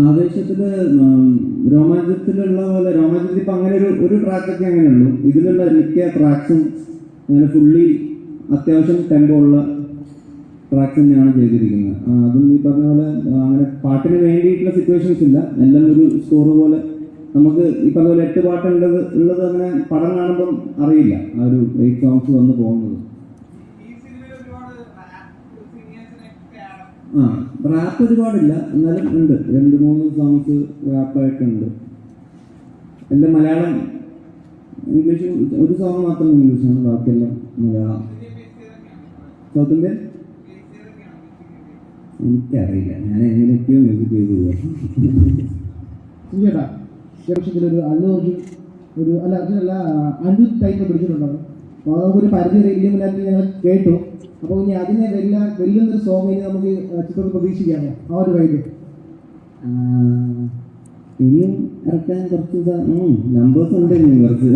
ആവേശത്തിൽ രോമാഞ്ചത്തിലുള്ള പോലെ രോമാഞ്ചത്തിൽ ഇപ്പൊ അങ്ങനെ ഒരു ഒരു ട്രാക്കൊക്കെ അങ്ങനെയുള്ളൂ. ഇതിലുള്ള മിക്ക ട്രാക്സും അങ്ങനെ ഫുള്ളി അത്യാവശ്യം ടെമ്പോ ഉള്ള ട്രാക്സ് തന്നെയാണ് ചെയ്തിരിക്കുന്നത്. അതും ഈ പറഞ്ഞ പോലെ അങ്ങനെ പാട്ടിന് വേണ്ടിയിട്ടുള്ള സിറ്റുവേഷൻസ് ഇല്ല. എല്ലാം ഒരു സ്കോർ പോലെ നമുക്ക് ഈ പറഞ്ഞ പോലെ എട്ട് പാട്ടുള്ളത് ഉള്ളത് അങ്ങനെ പടം കാണുമ്പം അറിയില്ല. ആ ഒരു എയ്റ്റ് സോങ്സ് വന്ന് പോകുന്നത്. ആ റാപ്പ് ഒരുപാടില്ല. എന്നാലും ഉണ്ട്. രണ്ട് മൂന്ന് സോങ്സ് റാപ്പായിട്ടുണ്ട് എന്റെ മലയാളം ഇംഗ്ലീഷും ഒരു സോങ് മാത്രം ഇംഗ്ലീഷാണ്. ബാക്കിയെല്ലാം മലയാളം. സൗത്ത് ഇന്ത്യൻ എനിക്കറിയില്ല. ഞാൻ എങ്ങനെയൊക്കെയോ മ്യൂസിക് ചെയ്ത് ചേട്ടാ ചെറുപ്പത്തിൽ ഒരു അല്ലു ഒരു അല്ല അർജുനല്ല അനു ടൈപ്പ് പിടിച്ചിട്ടുണ്ടാവും. അപ്പോൾ നമുക്കൊരു പരിധി മുന്നാറ്റി ഞങ്ങൾ കേട്ടു. അപ്പോൾ ഇനി അതിനെ വെല്ല വെല്ലുന്നൊരു സോങ് ഇനി നമുക്ക് ചിത്രത്തിൽ പ്രതീക്ഷിക്കാമോ? ആ ഒരു വൈബ് ഇനിയും ഇറക്കാൻ കുറച്ച് നമ്പേഴ്സ് ഉണ്ട് ഇനി കുറച്ച്.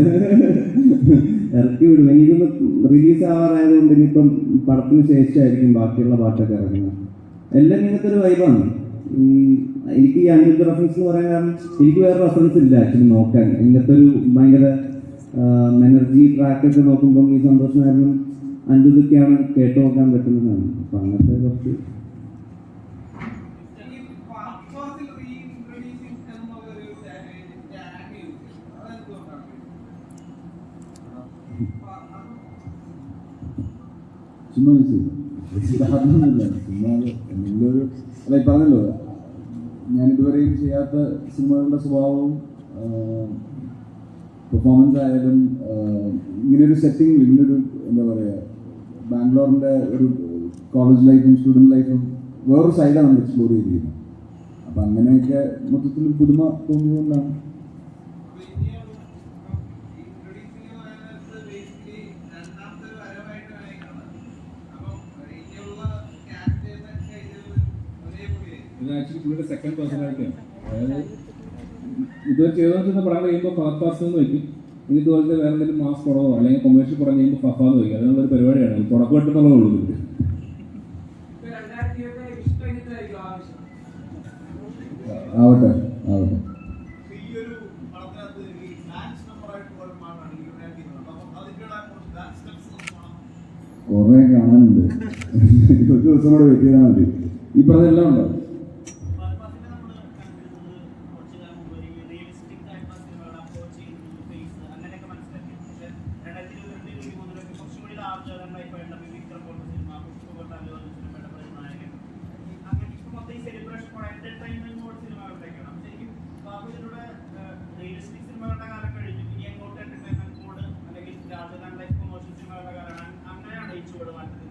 ഇറക്കി വിടും. എനിക്കൊന്ന് റിലീസ് ആവാറായതുകൊണ്ട് ഇനിയിപ്പം പടത്തിന് ശേഷമായിരിക്കും ബാക്കിയുള്ള പാട്ടൊക്കെ ഇറങ്ങുന്നത്. എല്ലാം ഇങ്ങനത്തെ ഒരു വൈബാണ് ഈ എനിക്ക് ഈ അനിരുദ്ധ റെഫറൻസ് എന്ന് പറയാൻ കാരണം എനിക്ക് വേറെ റെഫറൻസ് ഇല്ല ആക്ച്വലി നോക്കാൻ. ഇങ്ങനത്തെ ഒരു ഭയങ്കര എനർജി ട്രാക്കൊക്കെ നോക്കുമ്പോൾ ഈ സന്തോഷം കാരണം അനിരുദ്ധൊക്കെയാണ് കേട്ടു നോക്കാൻ പറ്റുന്നതാണ് അപ്പം അങ്ങനത്തെ കുറച്ച് ചുമ്മാ ചുമ്മാ എന്തെങ്കിലും ഒരു അല്ല പറഞ്ഞല്ലോ ഞാൻ ഇതുവരെയും ചെയ്യാത്ത സിനിമകളുടെ സ്വഭാവവും പെർഫോമൻസ് ആയാലും ഇങ്ങനെയൊരു സെറ്റിംഗ് ഇങ്ങനൊരു എന്താ പറയുക ബാംഗ്ലൂരിന്റെ ഒരു കോളേജ് ലൈഫും സ്റ്റുഡന്റ് ലൈഫും വേറൊരു സൈഡാണ് നമ്മൾ എക്സ്പ്ലോർ ചെയ്തിരിക്കുന്നത്. അപ്പം അങ്ങനെയൊക്കെ മൊത്തത്തിൽ പുതുമ തോന്നിയതുകൊണ്ടാണ്. ഇത് ആക്ച്വലി പുള്ളിയുടെ സെക്കൻഡ് അതായത് ഇതുവരെ ചെയ്തുകൊണ്ടിരുന്ന പടം കഴിയുമ്പോൾ ഫഹദ് പാസ് എന്ന് വയ്ക്കും ഇനി ഇതുപോലത്തെ വേറെ എന്തെങ്കിലും മാസ് പടമോ അല്ലെങ്കിൽ കൊമേഴ്ഷ്യൽ പടം ചെയ്യുമ്പോൾ ഫഫാന്ന് വയ്ക്കും അതിനുള്ളൊരു പരിപാടിയാണ്. തുടക്കം ആവശ്യം ആവട്ടെ ആവട്ടെ. കുറേ കാണാനുണ്ട്. ഒരു ദിവസം കൂടെ ചെയ്താൽ മതി. ഈ പറഞ്ഞെല്ലാം ഉണ്ടോ? കൂടി ആർജവലൈഫായിട്ടുള്ള വിവിക്രം പോലുള്ള സിനിമ പുഷ്പകൊട്ട സിനിമയുടെ പ്രതിനായകൻ അങ്ങനെ ഇപ്പൊ മൊത്തം ഈ സെലിബ്രേഷൻ ഫോർ എന്റർടൈൻമെന്റ് മോഡ് സിനിമകളിലേക്കാണ് ശരിക്കും ബാബുവിലൂടെ റിയലിസ്റ്റിക് സിനിമകളുടെ കാലം കഴിഞ്ഞു. ഇനി അങ്ങോട്ട് എന്റർടൈൻമെന്റ് മോഡ് അല്ലെങ്കിൽ രാജധാൻ ലൈഫ് കൊമേഴ്ഷ്യൽ സിനിമകളുടെ കാലമാണ് അങ്ങനെയാണ് ഈ ചുവട് മാറ്റുന്നത്.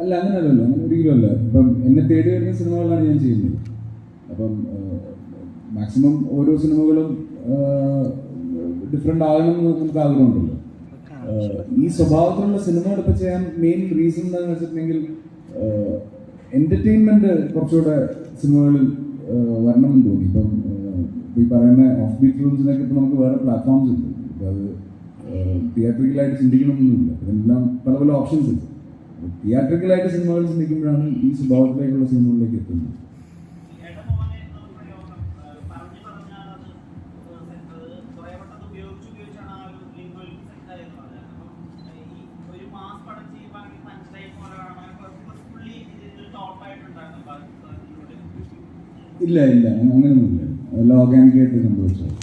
അല്ല അങ്ങനെയല്ലല്ലോ. അങ്ങനെ ഒരിക്കലും അല്ല ഇപ്പം എന്നെ തേടി വരുന്ന സിനിമകളാണ് ഞാൻ ചെയ്യുന്നത്. അപ്പം മാക്സിമം ഓരോ സിനിമകളും ഡിഫറെന്റ് ആകണം എന്ന് നമുക്ക് ആഗ്രഹമുണ്ടല്ലോ. ഈ സ്വഭാവത്തിലുള്ള സിനിമ എടുപ്പ് ചെയ്യാൻ മെയിൻ റീസൺ എന്താണെന്ന് വെച്ചിട്ടുണ്ടെങ്കിൽ എന്റർടൈൻമെന്റ് കുറച്ചുകൂടെ സിനിമകളിൽ വരണമെന്ന് തോന്നി. ഇപ്പം ഈ പറയുന്ന ഓഫ് ബീറ്റ് ഫിലിംസിനൊക്കെ ഇപ്പം നമുക്ക് വേറെ പ്ലാറ്റ്ഫോംസ് ഉണ്ട്. ഇപ്പം അത് തിയേറ്ററിക്കലായിട്ട് ചിന്തിക്കണമെന്നൊന്നുമില്ല. ഇതെല്ലാം പല പല ഓപ്ഷൻസ് ഉണ്ട്. തിയേറ്ററിക്കലായിട്ട് സിനിമകൾ ചിന്തിക്കുമ്പോഴാണ് ഈ സ്വഭാവത്തിലേക്കുള്ള സിനിമകളിലേക്ക് എത്തുന്നത്. ഇല്ല ഇല്ല അങ്ങനെയൊന്നുമില്ല. എല്ലാം ഓർഗാനിക്കായിട്ട് സംഭവിച്ചത്